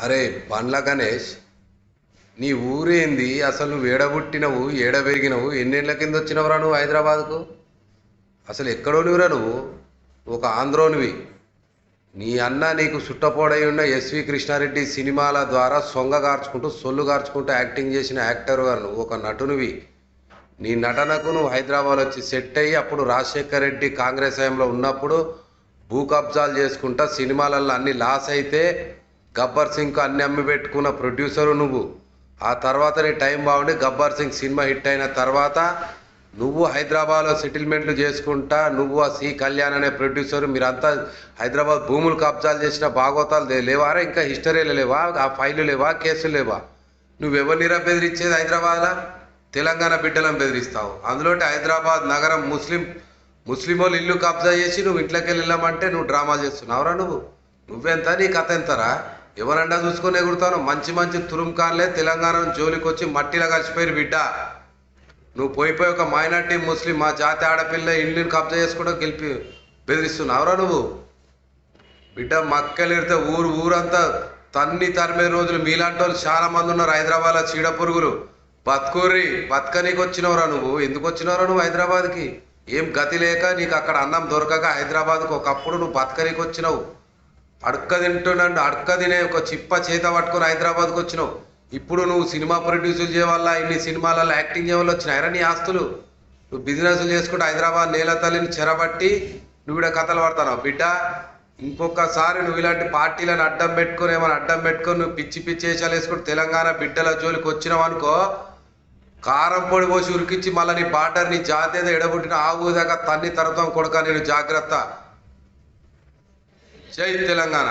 అరే బండ్ల గణేష్ నీ ఊరేంది అసలు నువ్వు ఏడబుట్టినవు ఏడ పెరిగినవు ఎన్నేళ్ళ కింద వచ్చినవరా నువ్వు హైదరాబాద్కు? అసలు ఎక్కడోనివిరా నువ్వు? ఒక ఆంధ్రోనివి. నీ అన్న నీకు సుట్టపోడై ఉన్న ఎస్వి కృష్ణారెడ్డి సినిమాల ద్వారా సొంగ గార్చుకుంటూ సొల్లు గార్చుకుంటూ యాక్టింగ్ చేసిన యాక్టర్ గారు నువ్వు ఒక నటునివి. నీ నటనకు నువ్వు హైదరాబాద్ వచ్చి సెట్ అయ్యి అప్పుడు రాజశేఖర్ రెడ్డి కాంగ్రెస్ హయాంలో ఉన్నప్పుడు భూ కబ్జాలు చేసుకుంటా సినిమాలలో అన్ని లాస్ అయితే గబ్బర్ సింగ్ అన్ని అమ్మి పెట్టుకున్న ప్రొడ్యూసరు నువ్వు. ఆ తర్వాత నీ టైం బాగుండి గబ్బర్ సింగ్ సినిమా హిట్ అయిన తర్వాత నువ్వు హైదరాబాద్లో సెటిల్మెంట్లు చేసుకుంటా నువ్వు ఆ సి కళ్యాణ్ అనే ప్రొడ్యూసర్ మీరంతా హైదరాబాద్ భూములు కబ్జాలు చేసిన భాగవతాలు లేవారా? ఇంకా హిస్టరీలు లేవా? ఆ ఫైలు లేవా? కేసులు లేవా? నువ్వెవరినిరా బెదిరించేది హైదరాబాద్లో? తెలంగాణ బిడ్డలను బెదిరిస్తావు. అందులో హైదరాబాద్ నగరం ముస్లిం ముస్లిం వాళ్ళు ఇల్లు కబ్జా చేసి నువ్వు ఇంట్లోకి వెళ్ళామంటే నువ్వు డ్రామా చేస్తున్నావురా నువ్వు. నువ్వెంత? నీ కథ ఎంతరా? ఎవరండా చూసుకొని ఎగురుతాను? మంచి మంచి తురుంకాన్లే తెలంగాణ జోలికి వచ్చి మట్టిలో కలిసిపోయి బిడ్డ. నువ్వు పోయిపోయి ఒక మైనార్టీ ముస్లిం మా జాతి ఆడపిల్ల ఇండ్లను కబ్జా చేసుకోవడం గెలిపి బెదిరిస్తున్నావురా నువ్వు. బిడ్డ మక్కలిడితే ఊరు ఊరంతా తన్ని తరిమే రోజులు మీలాంటి వాళ్ళు చాలా మంది ఉన్నారు హైదరాబాద్లో చీడ పురుగులు బతుకూరి బతకనీకి వచ్చినవరా నువ్వు? ఎందుకు వచ్చినవరా నువ్వు హైదరాబాద్కి? ఏం గతి లేక నీకు అక్కడ అన్నం దొరకక హైదరాబాద్కి ఒకప్పుడు నువ్వు బతకనీకి వచ్చినావు అడక్క తింటున్నాడు అడక్క తినే ఒక చిప్ప చేత పట్టుకొని హైదరాబాద్కి వచ్చినావు. ఇప్పుడు నువ్వు సినిమా ప్రొడ్యూసులు చేయవల్ల ఇన్ని సినిమాలలో యాక్టింగ్ చేయవల్ల వచ్చిన నీ ఆస్తులు? నువ్వు బిజినెస్లు చేసుకుంటూ హైదరాబాద్ నేల తల్లిని చెరబట్టి నువ్వు ఇక్కడ కథలు పడతావు బిడ్డ ఇంకొకసారి నువ్వు ఇలాంటి పార్టీలను అడ్డం పెట్టుకొని ఏమైనా అడ్డం పెట్టుకొని నువ్వు పిచ్చి పిచ్చి వేషాలు వేసుకుని తెలంగాణ బిడ్డల జోలికి వచ్చినావు అనుకో కారం పొడి పోసి ఉరికిచ్చి మళ్ళీ నీ బార్డర్ నీ జాతీయత ఎడబుట్టిన ఆవు దాకా తన్ని తరతం కొడక నేను జాగ్రత్త. జై తెలంగాణ.